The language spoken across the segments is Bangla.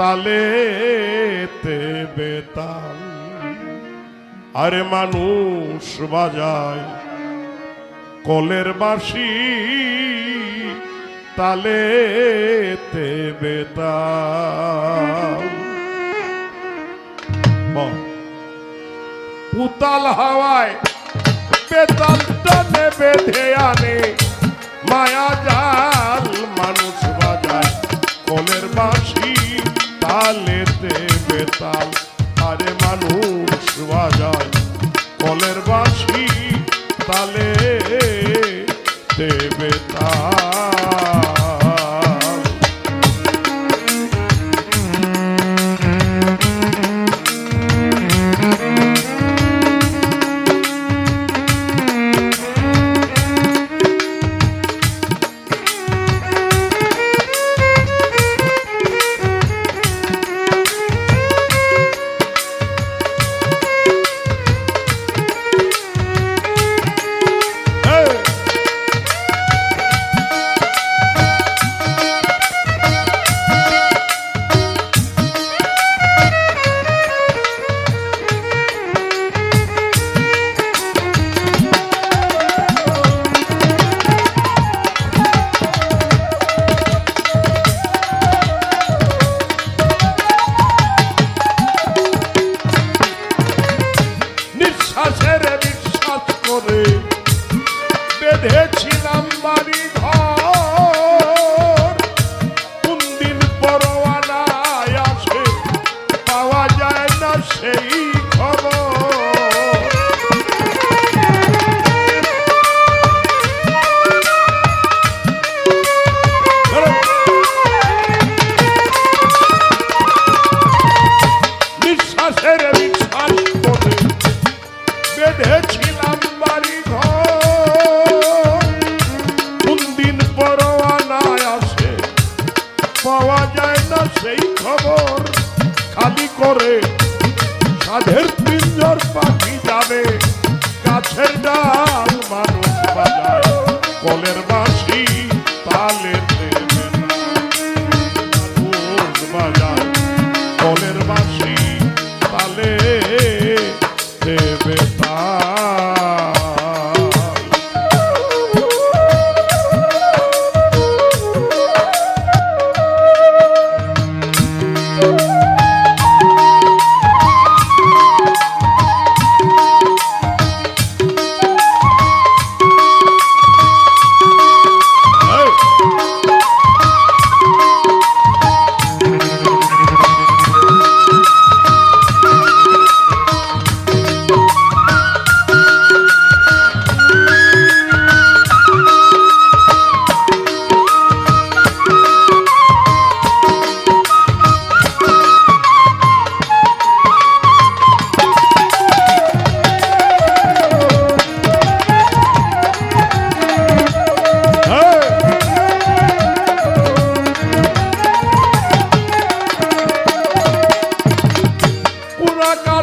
তালে তে বেতাল। আরে মানুষ বাজায় কলের বাসি তালে তে বেতাল। পুতাল হাওয়ায় বেতাল টানে বেঁধে আনে, মায়া যায় তালেতে বেতাল। আরে মানুষ বাজায় কলের বাসি তালে Hey.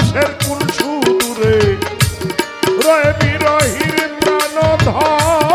দেশের কোন সুদূরে। রয়ে বিরহীর প্রাণধর।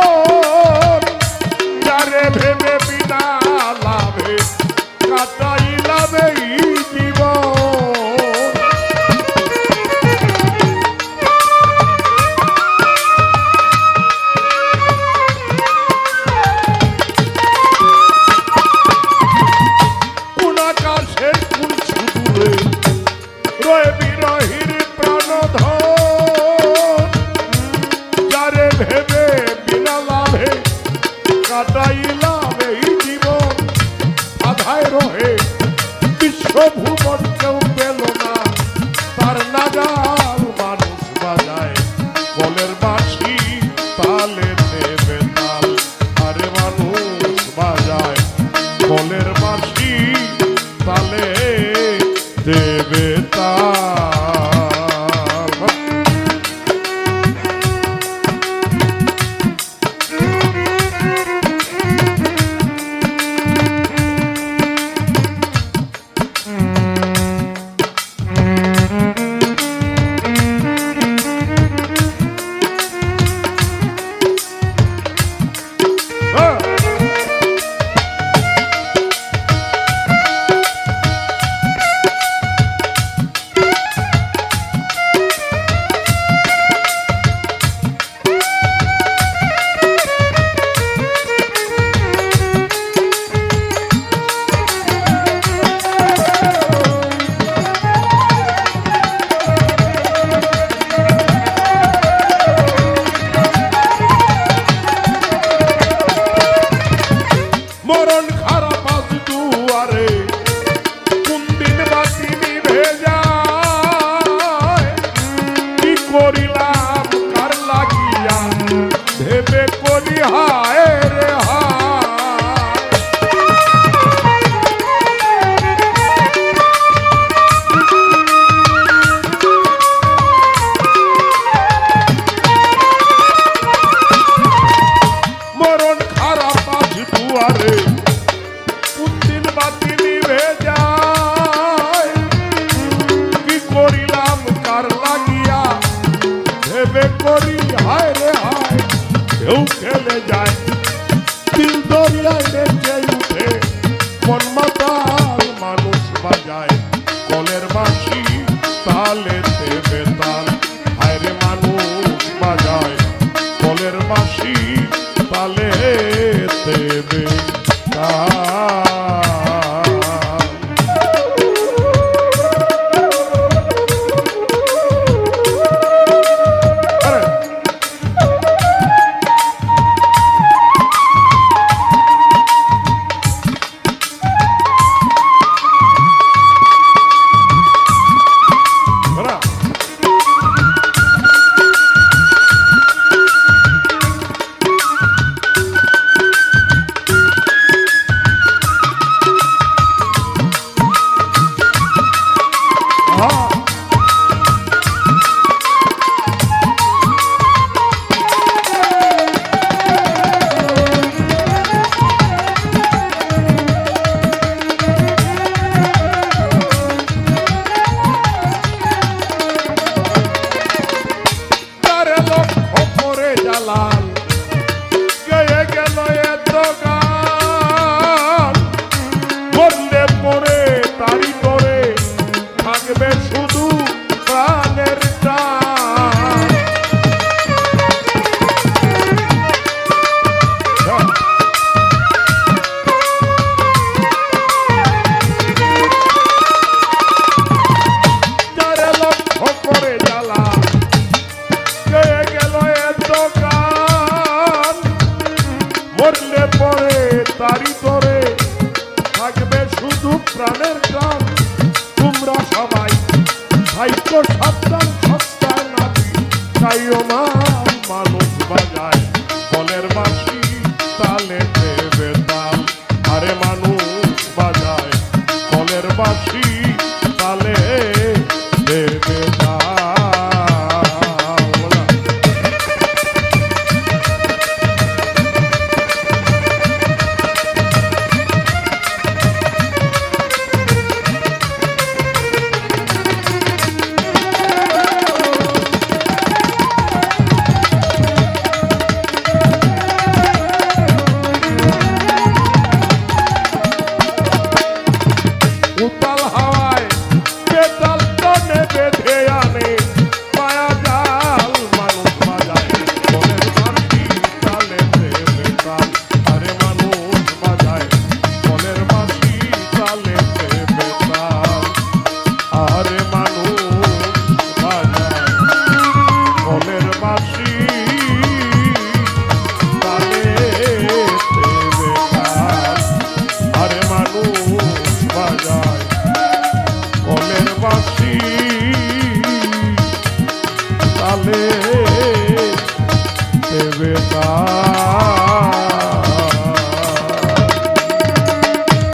কাটাইলাম এই জীবন আধায় রহে বিশ্বভুবন কেউ দেবে পরিহায় one. সাবধান তোমরা সবাই ভাইকো সাবধান সস্তায় নাচি চাইও না